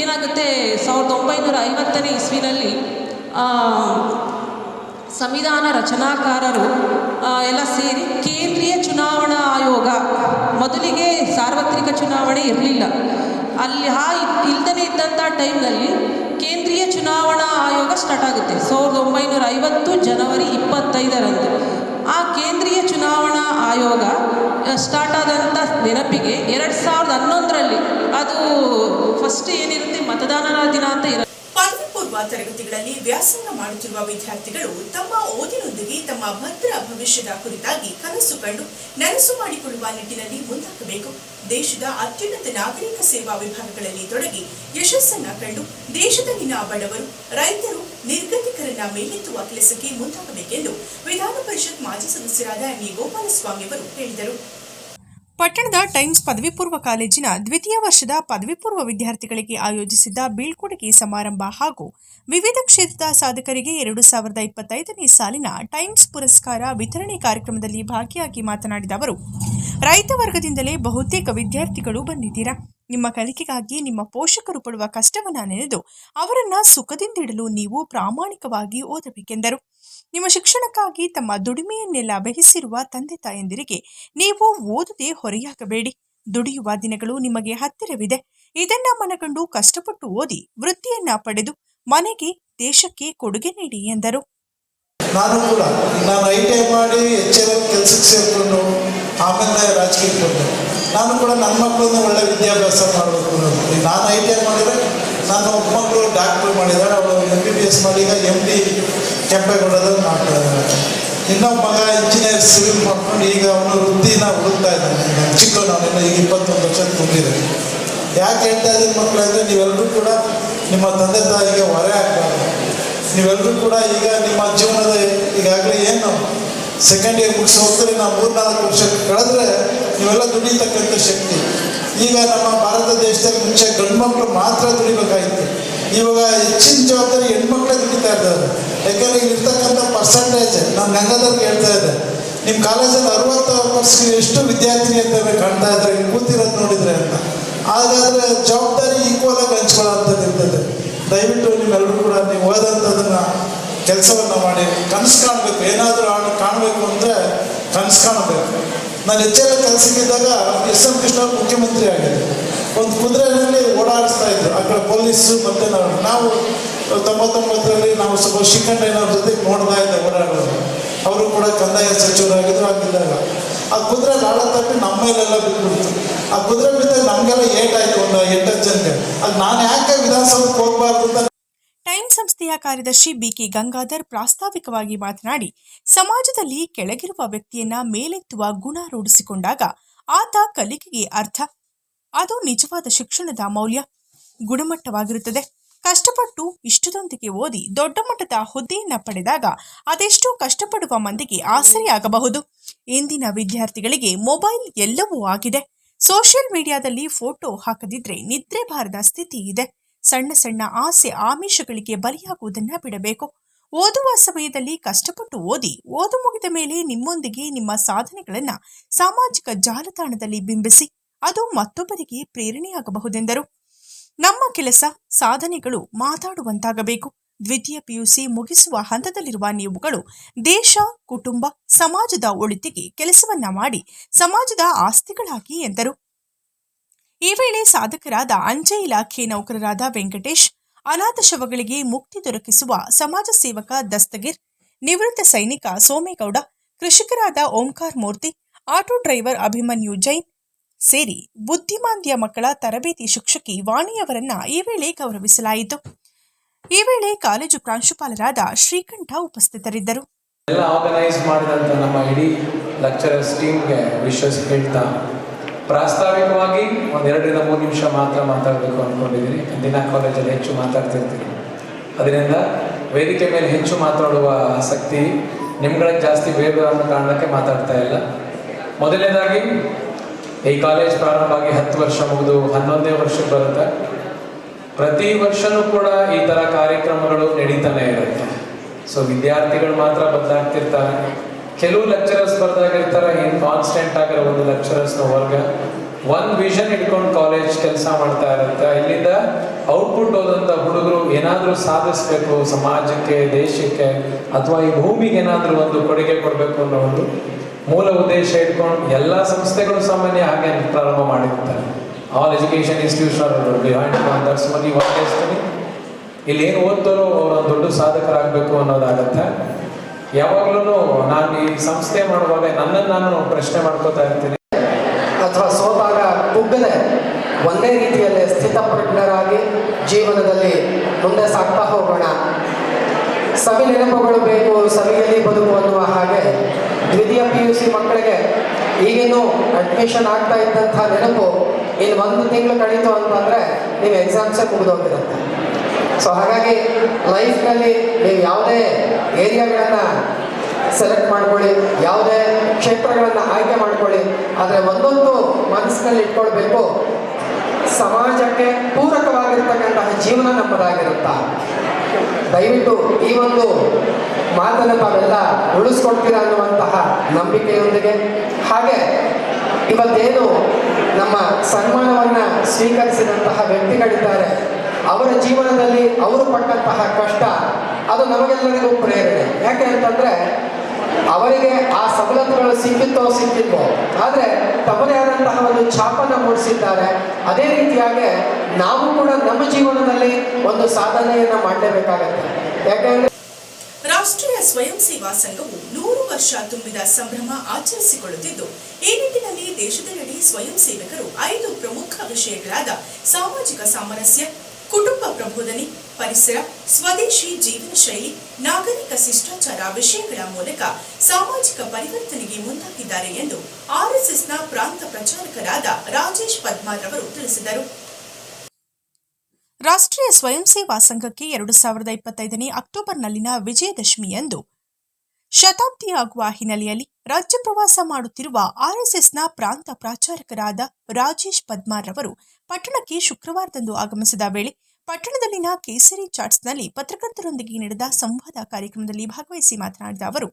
F: ಏನಾಗುತ್ತೆ, ಸಾವಿರದ ಒಂಬೈನೂರ ಐವತ್ತನೇ ಇಸ್ವಿನಲ್ಲಿ ಸಂವಿಧಾನ ರಚನಾಕಾರರು ಎಲ್ಲ ಸೇರಿ ಕೇಂದ್ರೀಯ ಚುನಾವಣಾ ಆಯೋಗ. ಮೊದಲಿಗೆ ಸಾರ್ವತ್ರಿಕ ಚುನಾವಣೆ ಇರಲಿಲ್ಲ. ಅಲ್ಲಿ ಆ ಇಲ್ದನೇ ಇದ್ದಂಥ ಟೈಮ್ನಲ್ಲಿ ಕೇಂದ್ರೀಯ ಚುನಾವಣಾ ಆಯೋಗ ಸ್ಟಾರ್ಟ್ ಆಗುತ್ತೆ. ಸಾವಿರದ ಒಂಬೈನೂರ ಐವತ್ತು ಜನವರಿ ಇಪ್ಪತ್ತೈದರಂದು. ಆ ಕೇಂದ್ರೀಯ ಚುನಾವಣಾ ಆಯೋಗ ಸ್ಟಾರ್ಟ್ ಆದಂಥ ನೆನಪಿಗೆ ಎರಡು ಸಾವಿರದ ಹನ್ನೊಂದರಲ್ಲಿ ಅದು ಫಸ್ಟ್ ಏನಿರುತ್ತೆ ಮತದಾನರ ದಿನ ಅಂತ ಇರುತ್ತೆ.
A: ಪೂರ್ವ ತರಗತಿಗಳಲ್ಲಿ ವ್ಯಾಸಂಗ ಮಾಡುತ್ತಿರುವ ವಿದ್ಯಾರ್ಥಿಗಳು ತಮ್ಮ ಓದಿನೊಂದಿಗೆ ತಮ್ಮ ಭದ್ರ ಭವಿಷ್ಯದ ಕುರಿತಾಗಿ ಕನಸು ಕಂಡು ನನಸು ಮಾಡಿಕೊಳ್ಳುವ ನಿಟ್ಟಿನಲ್ಲಿ ಮುಂದಾಗಬೇಕು. ದೇಶದ ಅತ್ಯುನ್ನತ ನಾಗರಿಕ ಸೇವಾ ವಿಭಾಗಗಳಲ್ಲಿ ತೊಡಗಿ ಯಶಸ್ಸನ್ನ ಕಂಡು ದೇಶದಲ್ಲಿನ ಬಡವರು, ರೈತರು, ನಿರ್ಗತಿಕರನ್ನ ಮೇಲೆತ್ತುವ ಕೆಲಸಕ್ಕೆ ಮುಂದಾಗಬೇಕೆಂದು ಪರಿಷತ್ ಮಾಜಿ ಸದಸ್ಯರಾದ ಎಂ ಗೋಪಾಲಸ್ವಾಮಿ ಅವರು ಹೇಳಿದರು. ಪಟ್ಟಣದ ಟೈಮ್ಸ್ ಪದವಿ ಪೂರ್ವ ಕಾಲೇಜಿನ ದ್ವಿತೀಯ ವರ್ಷದ ಪದವಿ ಪೂರ್ವ ವಿದ್ಯಾರ್ಥಿಗಳಿಗೆ ಆಯೋಜಿಸಿದ್ದ ಬೀಳ್ಕೊಡುಗೆ ಸಮಾರಂಭ ಹಾಗೂ ವಿವಿಧ ಕ್ಷೇತ್ರದ ಸಾಧಕರಿಗೆ ಎರಡು ಸಾವಿರದ ಇಪ್ಪತ್ತೈದನೇ ಸಾಲಿನ ಟೈಮ್ಸ್ ಪುರಸ್ಕಾರ ವಿತರಣೆ ಕಾರ್ಯಕ್ರಮದಲ್ಲಿ ಭಾಗಿಯಾಗಿ ಮಾತನಾಡಿದ ಅವರು, ರೈತ ವರ್ಗದಿಂದಲೇ ಬಹುತೇಕ ವಿದ್ಯಾರ್ಥಿಗಳು ಬಂದಿದ್ದೀರಾ? ನಿಮ್ಮ ಕಲಿಕೆಗಾಗಿ ನಿಮ್ಮ ಪೋಷಕರು ಪಡುವ ಕಷ್ಟವನ್ನು ನೆನೆದು ಅವರನ್ನ ಸುಖದಿಂದಿಡಲು ನೀವು ಪ್ರಾಮಾಣಿಕವಾಗಿ ಓದಬೇಕೆಂದರು. ನಿಮ್ಮ ಶಿಕ್ಷಣಕ್ಕಾಗಿ ತಮ್ಮ ದುಡಿಮೆಯನ್ನೆಲ್ಲ ಬಹಿಸಿರುವ ತಂದೆ ತಾಯಂದಿರಿಗೆ ನೀವು ಓದದೆ ಹೊರೆಯಾಗಬೇಡಿ. ದುಡಿಯುವ ದಿನಗಳು ನಿಮಗೆ ಹತ್ತಿರವಿದೆ. ಇದನ್ನ ಮನಗಂಡು ಕಷ್ಟಪಟ್ಟು ಓದಿ ವೃತ್ತಿಯನ್ನ ಪಡೆದು ಮನೆಗೆ ದೇಶಕ್ಕೆ ಕೊಡುಗೆ ನೀಡಿ ಎಂದರು.
G: ನಾನು ಕೂಡ ನಾನು ಐ ಟಿ ಐ ಮಾಡಿ ಎಚ್ ಎಲ್ ಕೆಲಸಕ್ಕೆ ಸೇರಿಕೊಂಡು ಆಮೇಲೆ ರಾಜಕೀಯಕ್ಕೆ ಬಂದೆ ನಾನು ಕೂಡ ನನ್ನ ಮಕ್ಕಳನ್ನ ಒಳ್ಳೆ ವಿದ್ಯಾಭ್ಯಾಸ ಮಾಡಬೇಕು ಅನ್ನೋದು. ನಾನು ಐ ಟಿ ಐ ಮಾಡಿದರೆ ನನ್ನ ಮಕ್ಕಳು ಡಾಕ್ಟ್ರು ಮಾಡಿದ್ದಾರೆ. ಅವಳು ಎಂ ಬಿ ಬಿ ಎಸ್ ಮಾಡಿ ಈಗ ಡಿ ಕೆಂಪೇಗೌಡದಲ್ಲಿ ಮಾಡ್ತಾ ಇನ್ನೊಬ್ಬ ಮಗ ಇಂಜಿನಿಯರ್ ಸಿವಿಲ್ ಮಾಡ್ಕೊಂಡು ಈಗ ಅವನು ವೃತ್ತಿನ ಹುಡುಕ್ತಾ ಇದ್ದಾನೆ. ಚಿಕ್ಕ ನಾನು ಇನ್ನು ಈಗ ಇಪ್ಪತ್ತೊಂದು ವರ್ಷ ತುಂಬಿದೆ ಯಾಕೆ ಹೇಳ್ತಾ ಇದ್ದೀನಿ ಮಕ್ಕಳು, ಅಂದರೆ ನೀವೆಲ್ಲರೂ ಕೂಡ ನಿಮ್ಮ ತಂದೆ ತಾಯಿಗೆ ಹೊರೆ ಹಾಕ್ಬಾರ್ದು ನೀವೆಲ್ಲರೂ ಕೂಡ ಈಗ ನಿಮ್ಮ ಜೀವನದ, ಈಗಾಗಲೇ ಏನು ಸೆಕೆಂಡ್ ಇಯರ್ ಮುಗಿಸಿ ಹೋಗ್ತಾರೆ, ನಾವು ಮೂರ್ನಾಲ್ಕು ವರ್ಷ ಕಳೆದ್ರೆ ನೀವೆಲ್ಲ ದುಡಿತಕ್ಕಂಥ ಶಕ್ತಿ. ಈಗ ನಮ್ಮ ಭಾರತ ದೇಶದಲ್ಲಿ ಮುಂಚೆ ಗಂಡು ಮಕ್ಕಳು ಮಾತ್ರ ದುಡಿಬೇಕಾಗಿತ್ತು. ಇವಾಗ ಹೆಚ್ಚಿನ ಜವಾಬ್ದಾರಿ ಹೆಣ್ಮಕ್ಳೇ ದುಡಿತಾ ಇದ್ದಾರೆ. ಯಾಕಂದ್ರೆ ಇರ್ತಕ್ಕಂಥ ಪರ್ಸಂಟೇಜ್ ನಾನು ಗಂಗಾಧರ್ಗೆ ಹೇಳ್ತಾ ಇದ್ದೆ. ನಿಮ್ಮ ಕಾಲೇಜಲ್ಲಿ ಅರವತ್ತು ಪರ್ಸೆಂಟ್ ಎಷ್ಟು ವಿದ್ಯಾರ್ಥಿನಿ ಅಂತ ಕಾಣ್ತಾ ಇದ್ದಾರೆ ಕೂತಿರೋದು ನೋಡಿದ್ರೆ ಅಂತ. ಹಾಗಾದ್ರೆ ಜವಾಬ್ದಾರಿ ಈಕ್ವಲ್ ಆಗಿ ಹಂಚ್ಕೊಳ್ಳೋಂಥದ್ದು ಇರ್ತದೆ. ದಯವಿಟ್ಟು ನೀವೆಲ್ಲರೂ ಕೂಡ ನೀವು ಓದಂಥದ್ದನ್ನ ಕೆಲಸವನ್ನು ಮಾಡಿ, ಕನಸು ಕಾಣಬೇಕು. ಏನಾದರೂ ಕಾಣಬೇಕು ಅಂದರೆ ಕನಸು ಕಾಣಬೇಕು. ನಾನು ಹೆಚ್ಚೆಲ್ಲ ಕೆಲಸಕ್ಕಿದ್ದಾಗ ಎಸ್ ಎಂ ಕೃಷ್ಣ ಮುಖ್ಯಮಂತ್ರಿ ಆಗಿದ್ದೆ ಒಂದು ಕುದುರೆನಲ್ಲಿ ಓಡಾಡಿಸ್ತಾ ಇದ್ರು. ಆ ಕಡೆ ಪೊಲೀಸು, ಮತ್ತು ನಾವು ತೊಂಬತ್ತೊಂಬತ್ತರಲ್ಲಿ ನಾವು ಸ್ವಲ್ಪ ಶಿಖಂಡಯ್ಯನವ್ರ ಜೊತೆಗೆ ನೋಡ್ತಾ ಇದ್ದೆ ಓಡಾಡೋದು. ಅವರು ಕೂಡ ಕಂದಾಯ ಸಚಿವರಾಗಿದ್ರು ಆಗಿದ್ದಾಗ ಆ ಕುದುರೆ ಲಾಳ ತಪ್ಪಿ ನಮ್ಮ ಮೇಲೆಲ್ಲ ಬಿಟ್ಬಿಡ್ತು ಆ ಕುದುರೆ ಬಿದ್ದಾಗ ನಮಗೆಲ್ಲ ಏಟಾಯ್ತು, ಒಂದು ಎಂಟತ್ತು ಜನಕ್ಕೆ. ಅದು ನಾನು ಯಾಕೆ ವಿಧಾನಸೌಧಕ್ಕೆ ಹೋಗ್ಬಾರ್ದು ಅಂತ
A: ಟೈಮ್ ಸಂಸ್ಥೆಯ ಕಾರ್ಯದರ್ಶಿ ಬಿಕೆ ಗಂಗಾಧರ್ ಪ್ರಾಸ್ತಾವಿಕವಾಗಿ ಮಾತನಾಡಿ, ಸಮಾಜದಲ್ಲಿ ಕೆಳಗಿರುವ ವ್ಯಕ್ತಿಯನ್ನ ಮೇಲೆತ್ತುವ ಗುಣ ರೂಢಿಸಿಕೊಂಡಾಗ ಆತ ಕಲಿಕೆಗೆ ಅರ್ಥ. ಅದು ನಿಜವಾದ ಶಿಕ್ಷಣದ ಮೌಲ್ಯ. ಗುಣಮಟ್ಟವಾಗಿರುತ್ತದೆ. ಕಷ್ಟಪಟ್ಟು ಇಷ್ಟದೊಂದಿಗೆ ಓದಿ ದೊಡ್ಡ ಮಟ್ಟದ ಹುದ್ದೆಯನ್ನು ಪಡೆದಾಗ ಅದೆಷ್ಟೋ ಕಷ್ಟಪಡುವ ಮಂದಿಗೆ ಆಸರೆಯಾಗಬಹುದು. ಇಂದಿನ ವಿದ್ಯಾರ್ಥಿಗಳಿಗೆ ಮೊಬೈಲ್ ಎಲ್ಲವೂ ಆಗಿದೆ. ಸೋಷಿಯಲ್ ಮೀಡಿಯಾದಲ್ಲಿ ಫೋಟೋ ಹಾಕದಿದ್ರೆ ನಿದ್ರೆ ಬಾರದ ಸ್ಥಿತಿ ಇದೆ. ಸಣ್ಣ ಸಣ್ಣ ಆಸೆ ಆಮಿಷಗಳಿಗೆ ಬಲಿಯಾಗುವುದನ್ನ ಬಿಡಬೇಕು. ಓದುವ ಸಮಯದಲ್ಲಿ ಕಷ್ಟಪಟ್ಟು ಓದಿ, ಓದು ಮುಗಿದ ಮೇಲೆ ನಿಮ್ಮೊಂದಿಗೆ ನಿಮ್ಮ ಸಾಧನೆಗಳನ್ನ ಸಾಮಾಜಿಕ ಜಾಲತಾಣದಲ್ಲಿ ಬಿಂಬಿಸಿ, ಅದು ಮತ್ತೊಬ್ಬರಿಗೆ ಪ್ರೇರಣೆಯಾಗಬಹುದೆಂದರು. ನಮ್ಮ ಕೆಲಸ ಸಾಧನೆಗಳು ಮಾತಾಡುವಂತಾಗಬೇಕು. ದ್ವಿತೀಯ ಪಿಯುಸಿ ಮುಗಿಸುವ ಹಂತದಲ್ಲಿರುವ ನೀವುಗಳು ದೇಶ, ಕುಟುಂಬ, ಸಮಾಜದ ಒಳಿತಿಗೆ ಕೆಲಸವನ್ನ ಮಾಡಿ ಸಮಾಜದ ಆಸ್ತಿಗಳಾಗಿ ಎಂದರು. ಈ ವೇಳೆ ಸಾಧಕರಾದ ಅಂಚೆ ಇಲಾಖೆ ನೌಕರರಾದ ವೆಂಕಟೇಶ್, ಅನಾಥ ಶವಗಳಿಗೆ ಮುಕ್ತಿ ದೊರಕಿಸುವ ಸಮಾಜ ಸೇವಕ ದಸ್ತಗಿರ್, ನಿವೃತ್ತ ಸೈನಿಕ ಸೋಮೇಗೌಡ, ಕೃಷಿಕರಾದ ಓಂಕಾರ್ ಮೂರ್ತಿ, ಆಟೋ ಡ್ರೈವರ್ ಅಭಿಮನ್ಯು ಜೈನ್ ಸೇರಿ ಬುದ್ಧಿಮಾಂದ್ಯ ಮಕ್ಕಳ ತರಬೇತಿ ಶಿಕ್ಷಕಿ ವಾಣಿಯವರನ್ನ ಈ ವೇಳೆ ಗೌರವಿಸಲಾಯಿತು. ಈ ವೇಳೆ ಕಾಲೇಜು ಪ್ರಾಂಶುಪಾಲರಾದ ಶ್ರೀಕಂಠ ಉಪಸ್ಥಿತರಿದ್ದರು.
F: ಎಲ್ಲ ಆರ್ಗನೈಸ್ ಮಾಡಿದಂಥ ನಮ್ಮ ಇಡೀ ಲೆಕ್ಚರರ್ಸ್ ಟೀಮ್ಗೆ ಹೇಳ್ತಾ ಪ್ರಾಸ್ತಾವಿಕವಾಗಿ ಒಂದು ಎರಡರಿಂದ ಮೂರು ನಿಮಿಷ ಮಾತ್ರ ಮಾತಾಡಬೇಕು ಅಂದ್ಕೊಂಡಿದ್ದೀನಿ ದಿನ ಕಾಲೇಜಲ್ಲಿ ಹೆಚ್ಚು ಮಾತಾಡ್ತಿರ್ತೀನಿ. ಅದರಿಂದ ವೇದಿಕೆ ಮೇಲೆ ಹೆಚ್ಚು ಮಾತಾಡುವ ಆಸಕ್ತಿ ನಿಮ್ಗಳಿಗೆ ಜಾಸ್ತಿ ಬೇಗ ಅನ್ನೋ ಕಾರಣಕ್ಕೆ ಮಾತಾಡ್ತಾ ಇಲ್ಲ. ಮೊದಲನೇದಾಗಿ ಈ ಕಾಲೇಜ್ ಪ್ರಾರಂಭ ಆಗಿ ಹತ್ತು ವರ್ಷ ಮುಗಿದು ಹನ್ನೊಂದನೇ ವರ್ಷಕ್ಕೆ ಬರುತ್ತೆ. ಪ್ರತಿ ವರ್ಷನೂ ಕೂಡ ಈ ಥರ ಕಾರ್ಯಕ್ರಮಗಳು ನಡೀತಾನೆ ಇರುತ್ತೆ. ಸೊ ವಿದ್ಯಾರ್ಥಿಗಳು ಮಾತ್ರ ಬದಲಾಗ್ತಿರ್ತಾರೆ. ಕೆಲವು ಲೆಕ್ಚರರ್ಸ್ ಬರ್ದಾಗಿರ್ತಾರೆ ಏನು ಕಾನ್ಸ್ಟೆಂಟ್ ಆಗಿರೋ ಒಂದು ಲೆಕ್ಚರರ್ಸ್ನ ವರ್ಗ ಒಂದು ವಿಷನ್ ಇಟ್ಕೊಂಡು ಕಾಲೇಜ್ ಕೆಲಸ ಮಾಡ್ತಾ ಇರುತ್ತೆ. ಇಲ್ಲಿಂದ ಔಟ್ಪುಟ್ ಹೋದಂಥ ಹುಡುಗರು ಏನಾದರೂ ಸಾಧಿಸ್ಬೇಕು ಸಮಾಜಕ್ಕೆ, ದೇಶಕ್ಕೆ, ಅಥವಾ ಈ ಭೂಮಿಗೆ ಏನಾದರೂ ಒಂದು ಕೊಡುಗೆ ಕೊಡಬೇಕು ಅನ್ನೋ ಒಂದು ಮೂಲ ಉದ್ದೇಶ ಇಟ್ಕೊಂಡು ಎಲ್ಲ ಸಂಸ್ಥೆಗಳು ಸಾಮಾನ್ಯ ಹಾಗೆ ಪ್ರಾರಂಭ ಮಾಡಿರ್ತಾರೆ. ಆಲ್ ಎಜುಕೇಶನ್ ಇನ್ಸ್ಟಿಟ್ಯೂಷನ್ ಇಲ್ಲಿ ಏನು ಓದ್ತಾರೋ ಅವರು ದೊಡ್ಡ ಸಾಧಕರಾಗಬೇಕು ಅನ್ನೋದಾಗತ್ತೆ. ಯಾವಾಗಲೂ ನಾನು ಈ ಸಂಸ್ಥೆ ಮಾಡುವಾಗ ನನ್ನನ್ನು ನಾನು ಪ್ರಶ್ನೆ ಮಾಡ್ಕೋತಾ ಇರ್ತೀನಿ.
H: ಅಥವಾ ಸೋತಾಗ ಕುಗ್ಗದೆ ಒಂದೇ ರೀತಿಯಲ್ಲಿ ಸ್ಥಿತಪ್ರಜ್ಞರಾಗಿ ಜೀವನದಲ್ಲಿ ಮುಂದೆ ಸಾಗ್ತಾ ಹೋಗೋಣ. ಸವಿ ನೆನಪುಗಳು ಬೇಕು, ಸವಿಯಲ್ಲಿ ಬದುಕು ಅನ್ನುವ ಹಾಗೆ ದ್ವಿತೀಯ ಪಿ ಯು ಸಿ ಮಕ್ಕಳಿಗೆ ಈಗಿನ್ನೂ ಅಡ್ಮಿಷನ್ ಆಗ್ತಾ ಇದ್ದಂಥ ನೆನಪು ಇನ್ನು ಒಂದು ತಿಂಗಳು ಕಳೀತು ಅಂತಂದರೆ ನೀವು ಎಕ್ಸಾಮ್ಸೇ ಮುಗಿದೋಗಿರುತ್ತೆ ಸೊ ಹಾಗಾಗಿ ಲೈಫ್ನಲ್ಲಿ ನೀವು ಯಾವುದೇ ಏರಿಯಾಗಳನ್ನು ಸೆಲೆಕ್ಟ್ ಮಾಡ್ಕೊಳ್ಳಿ, ಯಾವುದೇ ಕ್ಷೇತ್ರಗಳನ್ನು ಆಯ್ಕೆ ಮಾಡ್ಕೊಳ್ಳಿ, ಆದರೆ ಒಂದೊಂದು ಮನಸ್ಸಿನಲ್ಲಿ ಇಟ್ಕೊಳ್ಬೇಕು. ಸಮಾಜಕ್ಕೆ ಪೂರಕವಾಗಿರ್ತಕ್ಕಂತಹ ಜೀವನ ನಮ್ಮದಾಗಿರುತ್ತಾ? ದಯವಿಟ್ಟು ಈ ಒಂದು ಮಾತನ್ನು ತಾವೆಲ್ಲ ಉಳಿಸ್ಕೊಡ್ತೀರಾ ಅನ್ನುವಂತಹ ನಂಬಿಕೆಯೊಂದಿಗೆ. ಹಾಗೆ ಇವತ್ತೇನು ನಮ್ಮ ಸನ್ಮಾನವನ್ನು ಸ್ವೀಕರಿಸಿದಂತಹ ವ್ಯಕ್ತಿಗಳಿದ್ದಾರೆ. ಅವರ ಜೀವನದಲ್ಲಿ ಅವರು ಪಟ್ಟಂತಹ ಕಷ್ಟ, ಅದು ನಮಗೆಲ್ಲರಿಗೂ ಪ್ರೇರಣೆ. ಯಾಕೆ ಅಂತಂದ್ರೆ ಅವರಿಗೆ ಆ ಸವಲತ್ತುಗಳು ಸಿಕ್ಕಿತ್ತೋ ಸಿಕ್ಕಿತ್ತೋ ಆದರೆ ತಮ್ಮದೇ ಆದಂತಹ ಒಂದು ಛಾಪನ್ನು ಮೂಡಿಸಿದ್ದಾರೆ. ಅದೇ ರೀತಿಯಾಗಿ ನಾವು ಕೂಡ ನಮ್ಮ ಜೀವನದಲ್ಲಿ ಒಂದು ಸಾಧನೆಯನ್ನ ಮಾಡಲೇಬೇಕಾಗತ್ತೆ. ಯಾಕೆಂದ್ರೆ
A: ರಾಷ್ಟ್ರೀಯ ಸ್ವಯಂ ಸೇವಾ ಸಂಘವು ನೂರು ವರ್ಷ ತುಂಬಿದ ಸಂಭ್ರಮ ಆಚರಿಸಿಕೊಳ್ಳುತ್ತಿದ್ದು, ಈ ನಿಟ್ಟಿನಲ್ಲಿ ದೇಶದೆಲ್ಲೆಡೆ ಸ್ವಯಂ ಸೇವಕರು ಐದು ಪ್ರಮುಖ ವಿಷಯಗಳಾದ ಸಾಮಾಜಿಕ ಸಾಮರಸ್ಯ, ಕುಟುಂಬ ಪ್ರಬೋಧನೆ, ಪರಿಸರ, ಸ್ವದೇಶಿ ಜೀವನ ಶೈಲಿ, ನಾಗರಿಕ ಶಿಷ್ಟಾಚಾರ ವಿಷಯಗಳ ಮೂಲಕ ಸಾಮಾಜಿಕ ಪರಿವರ್ತನೆಗೆ ಮುಂದಾಗಿದ್ದಾರೆ ಎಂದು ಆರ್ಎಸ್ಎಸ್ನ ಪ್ರಾಂತ ಪ್ರಚಾರಕರಾದ ರಾಜೇಶ್ ಪದ್ಮಾರ್ ಅವರು ತಿಳಿಸಿದರು. ರಾಷ್ಟ್ರೀಯ ಸ್ವಯಂ ಸೇವಾ ಸಂಘಕ್ಕೆ ಎರಡು ಸಾವಿರದ ಇಪ್ಪತ್ತೈದನೇ ಅಕ್ಟೋಬರ್ನಲ್ಲಿನ ವಿಜಯದಶಮಿಯಂದು. ಶತಾಬ್ದಿಯಾಗುವ ಹಿನ್ನೆಲೆಯಲ್ಲಿ ರಾಜ್ಯ ಪ್ರವಾಸ ಮಾಡುತ್ತಿರುವ ಆರ್ಎಸ್ಎಸ್ನ ಪ್ರಾಂತ ಪ್ರಾಚಾರಕರಾದ ರಾಜೇಶ್ ಪದ್ಮಾರ್ ಅವರು ಪಟ್ಟಣಕ್ಕೆ ಶುಕ್ರವಾರದಂದು ಆಗಮಿಸಿದ ವೇಳೆ ಪಟ್ಟಣದಲ್ಲಿನ ಕೇಸರಿ ಚಾಟ್ಸ್ನಲ್ಲಿ ಪತ್ರಕರ್ತರೊಂದಿಗೆ ನಡೆದ ಸಂವಾದ ಕಾರ್ಯಕ್ರಮದಲ್ಲಿ ಭಾಗವಹಿಸಿ ಮಾತನಾಡಿದ ಅವರು,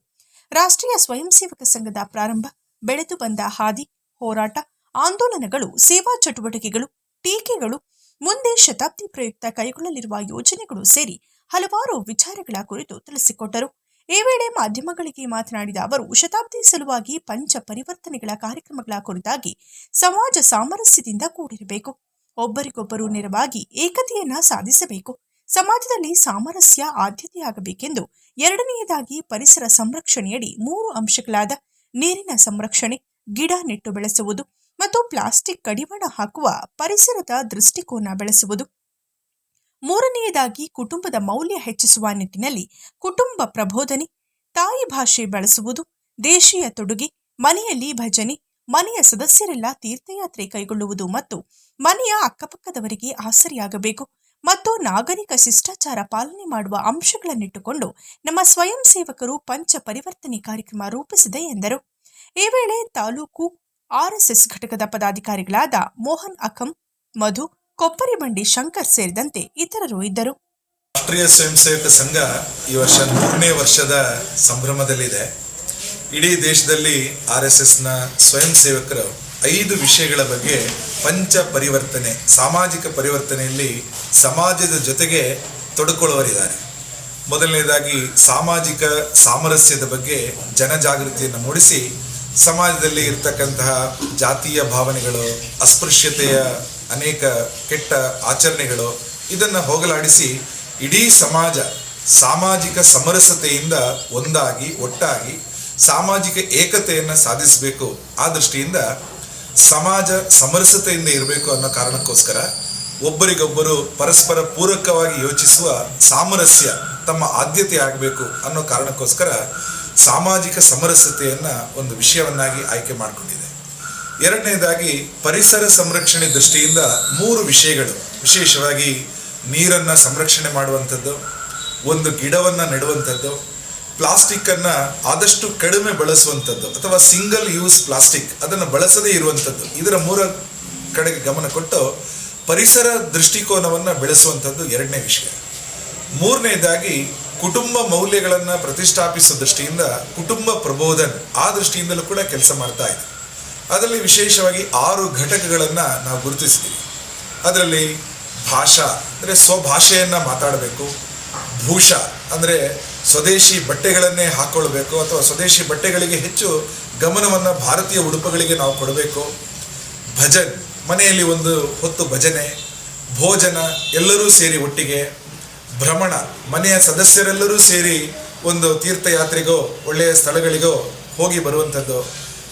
A: ರಾಷ್ಟ್ರೀಯ ಸ್ವಯಂ ಸೇವಕ ಸಂಘದ ಪ್ರಾರಂಭ, ಬೆಳೆದು ಬಂದ ಹಾದಿ, ಹೋರಾಟ, ಆಂದೋಲನಗಳು, ಸೇವಾ ಚಟುವಟಿಕೆಗಳು, ಟೀಕೆಗಳು ಮುಂದೆ ಶತಾಬ್ದಿ ಪ್ರಯುಕ್ತ ಕೈಗೊಳ್ಳಲಿರುವ ಯೋಜನೆಗಳು ಸೇರಿ ಹಲವಾರು ವಿಚಾರಗಳ ಕುರಿತು ತಿಳಿಸಿಕೊಟ್ಟರು. ಈ ವೇಳೆ ಮಾಧ್ಯಮಗಳಿಗೆ ಮಾತನಾಡಿದ ಅವರು, ಶತಾಬ್ದಿ ಸಲುವಾಗಿ ಪಂಚ ಪರಿವರ್ತನೆಗಳ ಕಾರ್ಯಕ್ರಮಗಳ ಕುರಿತಾಗಿ ಸಮಾಜ ಸಾಮರಸ್ಯದಿಂದ ಕೂಡಿರಬೇಕು. ಒಬ್ಬರಿಗೊಬ್ಬರು ನೆರವಾಗಿ ಏಕತೆಯನ್ನ ಸಾಧಿಸಬೇಕು. ಸಮಾಜದಲ್ಲಿ ಸಾಮರಸ್ಯ ಆದ್ಯತೆಯಾಗಬೇಕೆಂದು ಎರಡನೆಯದಾಗಿ ಪರಿಸರ ಸಂರಕ್ಷಣೆಯಡಿ ಮೂರು ಅಂಶಗಳಾದ ನೀರಿನ ಸಂರಕ್ಷಣೆ, ಗಿಡ ನೆಟ್ಟು ಬೆಳೆಸುವುದು ಮತ್ತು ಪ್ಲಾಸ್ಟಿಕ್ ಕಡಿವಾಣ ಹಾಕುವ ಪರಿಸರದ ದೃಷ್ಟಿಕೋನ ಬೆಳೆಸುವುದು. ಮೂರನೆಯದಾಗಿ ಕುಟುಂಬದ ಮೌಲ್ಯ ಹೆಚ್ಚಿಸುವ ನಿಟ್ಟಿನಲ್ಲಿ ಕುಟುಂಬ ಪ್ರಬೋಧನೆ, ತಾಯಿ ಭಾಷೆ ಬಳಸುವುದು, ದೇಶೀಯ ತೊಡುಗೆ, ಮನೆಯಲ್ಲಿ ಭಜನೆ, ಮನೆಯ ಸದಸ್ಯರೆಲ್ಲ ತೀರ್ಥಯಾತ್ರೆ ಕೈಗೊಳ್ಳುವುದು ಮತ್ತು ಮನೆಯ ಅಕ್ಕಪಕ್ಕದವರಿಗೆ ಆಸರಿಯಾಗಬೇಕು ಮತ್ತು ನಾಗರಿಕ ಶಿಷ್ಟಾಚಾರ ಪಾಲನೆ ಮಾಡುವ ಅಂಶಗಳನ್ನಿಟ್ಟುಕೊಂಡು ನಮ್ಮ ಸ್ವಯಂ ಸೇವಕರು ಪಂಚ ಪರಿವರ್ತನೆ ಕಾರ್ಯಕ್ರಮ ರೂಪಿಸಿದೆ ಎಂದರು. ಈ ವೇಳೆ ತಾಲೂಕು ಆರ್ಎಸ್ಎಸ್ ಘಟಕದ ಪದಾಧಿಕಾರಿಗಳಾದ ಮೋಹನ್ ಅಖಂ ಮಧು ಕೊಪ್ಪರಿಬಂಡಿ ಶಂಕರ್ ಸೇರಿದಂತೆ ಇತರರು ಇದ್ದರು.
I: ರಾಷ್ಟ್ರೀಯ ಸ್ವಯಂ ಸೇವಕ ಸಂಘ ಈ ವರ್ಷ ಮೂರನೇ ವರ್ಷದ ಸಂಭ್ರಮದಲ್ಲಿದೆ. ಇಡೀ ದೇಶದಲ್ಲಿ ಆರ್ ಎಸ್ ಎಸ್ನ ಸ್ವಯಂ ಸೇವಕರು ಐದು ವಿಷಯಗಳ ಬಗ್ಗೆ ಪಂಚ ಪರಿವರ್ತನೆ, ಸಾಮಾಜಿಕ ಪರಿವರ್ತನೆಯಲ್ಲಿ ಸಮಾಜದ ಜೊತೆಗೆ ತೊಡಕೊಳ್ಳುವರಿದ್ದಾರೆ ಮೊದಲನೇದಾಗಿ ಸಾಮಾಜಿಕ ಸಾಮರಸ್ಯದ ಬಗ್ಗೆ ಜನಜಾಗೃತಿಯನ್ನು ಮೂಡಿಸಿ ಸಮಾಜದಲ್ಲಿ ಇರತಕ್ಕಂತಹ ಜಾತಿಯ ಭಾವನೆಗಳು, ಅಸ್ಪೃಶ್ಯತೆಯ ಅನೇಕ ಕೆಟ್ಟ ಆಚರಣೆಗಳು, ಇದನ್ನು ಹೋಗಲಾಡಿಸಿ ಇಡೀ ಸಮಾಜ ಸಾಮಾಜಿಕ ಸಮರಸತೆಯಿಂದ ಒಂದಾಗಿ, ಒಟ್ಟಾಗಿ ಸಾಮಾಜಿಕ ಏಕತೆಯನ್ನು ಸಾಧಿಸಬೇಕು ಆ ದೃಷ್ಟಿಯಿಂದ ಸಮಾಜ ಸಮರಸತೆಯಿಂದ ಇರಬೇಕು ಅನ್ನೋ ಕಾರಣಕ್ಕೋಸ್ಕರ ಒಬ್ಬರಿಗೊಬ್ಬರು ಪರಸ್ಪರ ಪೂರಕವಾಗಿ ಯೋಚಿಸುವ ಸಾಮರಸ್ಯ ತಮ್ಮ ಆದ್ಯತೆ ಆಗಬೇಕು ಅನ್ನೋ ಕಾರಣಕ್ಕೋಸ್ಕರ ಸಾಮಾಜಿಕ ಸಮರಸತೆಯನ್ನು ಒಂದು ವಿಷಯವನ್ನಾಗಿ ಆಯ್ಕೆ ಮಾಡಿಕೊಂಡಿದೆ. ಎರಡನೇದಾಗಿ, ಪರಿಸರ ಸಂರಕ್ಷಣೆ ದೃಷ್ಟಿಯಿಂದ ಮೂರು ವಿಷಯಗಳು. ವಿಶೇಷವಾಗಿ, ನೀರನ್ನು ಸಂರಕ್ಷಣೆ ಮಾಡುವಂಥದ್ದು, ಒಂದು ಗಿಡವನ್ನು ನೆಡುವಂಥದ್ದು, ಪ್ಲಾಸ್ಟಿಕ್ಕನ್ನು ಆದಷ್ಟು ಕಡಿಮೆ ಬಳಸುವಂಥದ್ದು, ಅಥವಾ ಸಿಂಗಲ್ ಯೂಸ್ ಪ್ಲಾಸ್ಟಿಕ್ ಅದನ್ನು ಬಳಸದೇ ಇರುವಂಥದ್ದು, ಇದರ ಮೂರ ಕಡೆಗೆ ಗಮನ ಕೊಟ್ಟು ಪರಿಸರ ದೃಷ್ಟಿಕೋನವನ್ನು ಬೆಳೆಸುವಂಥದ್ದು ಎರಡನೇ ವಿಷಯ. ಮೂರನೇದಾಗಿ ಕುಟುಂಬ ಮೌಲ್ಯಗಳನ್ನು ಪ್ರತಿಷ್ಠಾಪಿಸುವ ದೃಷ್ಟಿಯಿಂದ ಕುಟುಂಬ ಪ್ರಬೋಧನ್ ಆ ದೃಷ್ಟಿಯಿಂದಲೂ ಕೂಡ ಕೆಲಸ ಮಾಡ್ತಾ ಇದೆ. ಅದರಲ್ಲಿ ವಿಶೇಷವಾಗಿ ಆರು ಘಟಕಗಳನ್ನು ನಾವು ಗುರುತಿಸಿದ್ದೀವಿ. ಅದರಲ್ಲಿ ಭಾಷಾ, ಅಂದರೆ ಸ್ವಭಾಷೆಯನ್ನು ಮಾತಾಡಬೇಕು, ಭೂಷ, ಅಂದರೆ ಸ್ವದೇಶಿ ಬಟ್ಟೆಗಳನ್ನೇ ಹಾಕೊಳ್ಬೇಕು ಅಥವಾ ಸ್ವದೇಶಿ ಬಟ್ಟೆಗಳಿಗೆ ಹೆಚ್ಚು ಗಮನವನ್ನು ಭಾರತೀಯ ಉಡುಪುಗಳಿಗೆ ನಾವು ಕೊಡಬೇಕು. ಭಜನ್, ಮನೆಯಲ್ಲಿ ಒಂದು ಹೊತ್ತು ಭಜನೆ, ಭೋಜನ, ಎಲ್ಲರೂ ಸೇರಿ ಒಟ್ಟಿಗೆ ಭ್ರಮಣ ಮನೆಯ ಸದಸ್ಯರೆಲ್ಲರೂ ಸೇರಿ ಒಂದು ತೀರ್ಥಯಾತ್ರೆಗೋ, ಒಳ್ಳೆಯ ಸ್ಥಳಗಳಿಗೋ ಹೋಗಿ ಬರುವಂಥದ್ದು.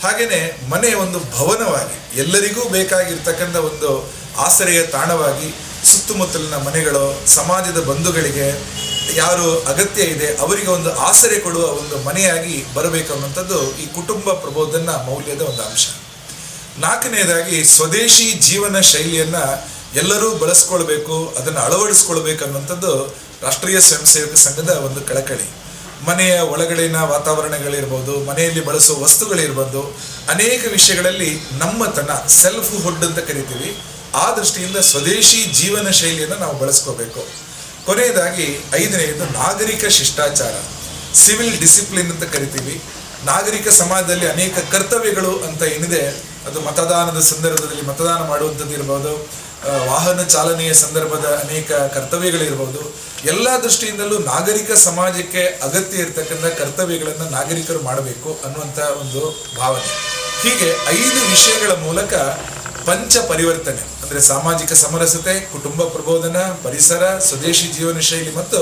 I: ಹಾಗೆಯೇ ಮನೆ ಒಂದು ಭವನವಾಗಿ, ಎಲ್ಲರಿಗೂ ಬೇಕಾಗಿರ್ತಕ್ಕಂಥ ಒಂದು ಆಸರೆಯ ತಾಣವಾಗಿ, ಸುತ್ತಮುತ್ತಲಿನ ಮನೆಗಳು, ಸಮಾಜದ ಬಂಧುಗಳಿಗೆ ಯಾರು ಅಗತ್ಯ ಇದೆ, ಅವರಿಗೆ ಒಂದು ಆಸರೆ ಕೊಡುವ ಒಂದು ಮನೆಯಾಗಿ ಬರಬೇಕು ಅನ್ನುವಂಥದ್ದು ಈ ಕುಟುಂಬ ಪ್ರಬೋಧನ ಮೌಲ್ಯದ ಒಂದು ಅಂಶ. ನಾಲ್ಕನೇದಾಗಿ, ಸ್ವದೇಶಿ ಜೀವನ ಶೈಲಿಯನ್ನ ಎಲ್ಲರೂ ಬಳಸ್ಕೊಳ್ಬೇಕು, ಅದನ್ನು ಅಳವಡಿಸ್ಕೊಳ್ಬೇಕು ಅನ್ನುವಂಥದ್ದು ರಾಷ್ಟ್ರೀಯ ಸ್ವಯಂ ಸೇವಕ ಸಂಘದ ಒಂದು ಕಳಕಳಿ. ಮನೆಯ ಒಳಗಡೆನ ವಾತಾವರಣಗಳಿರ್ಬೋದು, ಮನೆಯಲ್ಲಿ ಬಳಸುವ ವಸ್ತುಗಳಿರ್ಬೋದು, ಅನೇಕ ವಿಷಯಗಳಲ್ಲಿ ನಮ್ಮತನ ಸೆಲ್ಫ್ ಹುಡ್ ಅಂತ ಕರಿತೀವಿ. ಆ ದೃಷ್ಟಿಯಿಂದ ಸ್ವದೇಶಿ ಜೀವನ ಶೈಲಿಯನ್ನು ನಾವು ಬಳಸ್ಕೋಬೇಕು ಕೊನೆಯದಾಗಿ ಐದನೆಯದು ನಾಗರಿಕ ಶಿಷ್ಟಾಚಾರ. ಸಿವಿಲ್ ಡಿಸಿಪ್ಲಿನ್ ಅಂತ ಕರಿತೀವಿ. ನಾಗರಿಕ ಸಮಾಜದಲ್ಲಿ ಅನೇಕ ಕರ್ತವ್ಯಗಳು ಅಂತ ಏನಿದೆ, ಅದು ಮತದಾನದ ಸಂದರ್ಭದಲ್ಲಿ ಮತದಾನ ಮಾಡುವಂಥದ್ದು ಇರ್ಬೋದು ವಾಹನ ಚಾಲನೆಯ ಸಂದರ್ಭದ ಅನೇಕ ಕರ್ತವ್ಯಗಳಿರ್ಬೋದು. ಎಲ್ಲ ದೃಷ್ಟಿಯಿಂದಲೂ ನಾಗರಿಕ ಸಮಾಜಕ್ಕೆ ಅಗತ್ಯ ಇರತಕ್ಕಂಥ ಕರ್ತವ್ಯಗಳನ್ನು ನಾಗರಿಕರು ಮಾಡಬೇಕು ಅನ್ನುವಂಥ ಒಂದು ಭಾವನೆ. ಹೀಗೆ ಐದು ವಿಷಯಗಳ ಮೂಲಕ ಪಂಚ ಪರಿವರ್ತನೆ, ಅಂದರೆ ಸಾಮಾಜಿಕ ಸಮರಸತೆ, ಕುಟುಂಬ ಪ್ರಬೋಧನ, ಪರಿಸರ, ಸ್ವದೇಶಿ ಜೀವನ ಶೈಲಿ ಮತ್ತು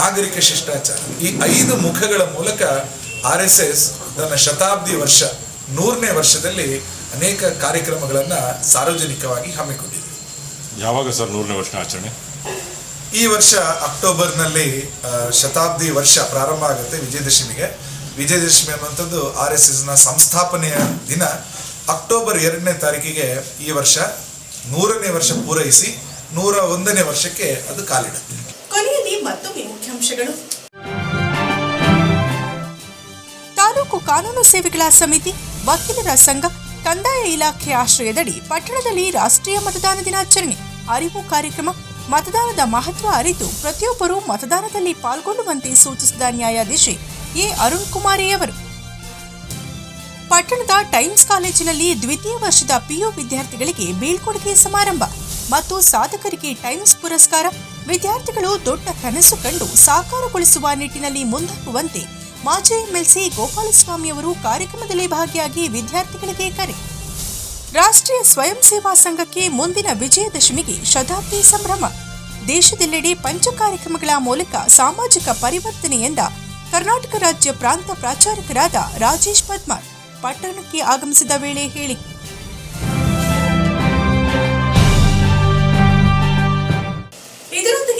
I: ನಾಗರಿಕ ಶಿಷ್ಟಾಚಾರ. ಈ ಐದು ಮುಖಗಳ ಮೂಲಕ ಆರ್ ಎಸ್ ಎಸ್ ತನ್ನ ಶತಾಬ್ದಿ ವರ್ಷ, ನೂರನೇ ವರ್ಷದಲ್ಲಿ ಅನೇಕ ಕಾರ್ಯಕ್ರಮಗಳನ್ನು ಸಾರ್ವಜನಿಕವಾಗಿ ಹಮ್ಮಿಕೊಂಡಿದೆ.
J: ಯಾವಾಗ ಸರ್ ನೂರನೇ ವರ್ಷ ಆಚರಣೆ?
I: ಈ ವರ್ಷ ಅಕ್ಟೋಬರ್ನಲ್ಲಿ ಶತಾಬ್ದಿ ವರ್ಷ ಪ್ರಾರಂಭ ಆಗುತ್ತೆ ವಿಜಯದಶಮಿಗೆ. ವಿಜಯದಶಮಿ ಅನ್ನುವಂಥದ್ದು ಆರ್ ಎಸ್ ಎಸ್ನ ಸಂಸ್ಥಾಪನೆಯ ದಿನ. ಅಕ್ಟೋಬರ್ ಎರಡನೇ ತಾರೀಕಿಗೆ ಈ ವರ್ಷ ನೂರನೇ ವರ್ಷ ಪೂರೈಸಿ ನೂರ ಒಂದನೇ ವರ್ಷಕ್ಕೆ ಅದು ಕಾಲಿಡುತ್ತೆ.
A: ಕೊನೆಯಲ್ಲಿ ಮತ್ತೊಮ್ಮೆ ಮುಖ್ಯಾಂಶಗಳು. ತಾಲೂಕು ಕಾನೂನು ಸೇವೆಗಳ ಸಮಿತಿ ವಕೀಲರ ಸಂಘ ಕಂದಾಯ ಇಲಾಖೆ ಆಶ್ರಯದಡಿ ಪಟ್ಟಣದಲ್ಲಿ ರಾಷ್ಟ್ರೀಯ ಮತದಾನ ದಿನಾಚರಣೆ. ಅರಿವು ಕಾರ್ಯಕ್ರಮ, ಮತದಾನದ ಮಹತ್ವ ಅರಿತು ಪ್ರತಿಯೊಬ್ಬರೂ ಮತದಾನದಲ್ಲಿ ಪಾಲ್ಗೊಳ್ಳುವಂತೆ ಸೂಚಿಸಿದ ನ್ಯಾಯಾಧೀಶೆ ಎ. ಅರುಣ್ ಕುಮಾರಿಯವರು ಪಟ್ಟಣದ ಟೈಮ್ಸ್ ಕಾಲೇಜಿನಲ್ಲಿ ದ್ವಿತೀಯ ವರ್ಷದ ಪಿಯು ವಿದ್ಯಾರ್ಥಿಗಳಿಗೆ ಬೀಳ್ಕೊಡುಗೆ ಸಮಾರಂಭ ಮತ್ತು ಸಾಧಕರಿಗೆ ಟೈಮ್ಸ್ ಪುರಸ್ಕಾರ. ವಿದ್ಯಾರ್ಥಿಗಳು ದೊಡ್ಡ ಕನಸು ಕಂಡು ಸಾಕಾರಗೊಳಿಸುವ ನಿಟ್ಟಿನಲ್ಲಿ ಮುಂದಾಗುವಂತೆ ಮಾಜಿ ಎಂಎಲ್ಸಿ ಗೋಪಾಲಸ್ವಾಮಿ ಅವರು ಕಾರ್ಯಕ್ರಮದಲ್ಲಿ ಭಾಗಿಯಾಗಿ ವಿದ್ಯಾರ್ಥಿಗಳಿಗೆ ಕರೆ. ರಾಷ್ಟ್ರೀಯ ಸ್ವಯಂ ಸೇವಾ ಸಂಘಕ್ಕೆ ಮುಂದಿನ ವಿಜಯದಶಮಿಗೆ ಶತಾಬ್ದಿ ಸಂಭ್ರಮ. ದೇಶದೆಲ್ಲೆಡೆ ಪಂಚ ಕಾರ್ಯಕ್ರಮಗಳ ಮೂಲಕ ಸಾಮಾಜಿಕ ಪರಿವರ್ತನೆ ಎಂದ ಕರ್ನಾಟಕ ರಾಜ್ಯ ಪ್ರಾಂತ ಪ್ರಾಚಾರಕರಾದ ರಾಜೇಶ್ ಪದ್ಮಾರ್. ಪಟ್ಟಣಕ್ಕೆ ಆಗಮಿಸಿದ ವೇಳೆ ಹೇಳಿ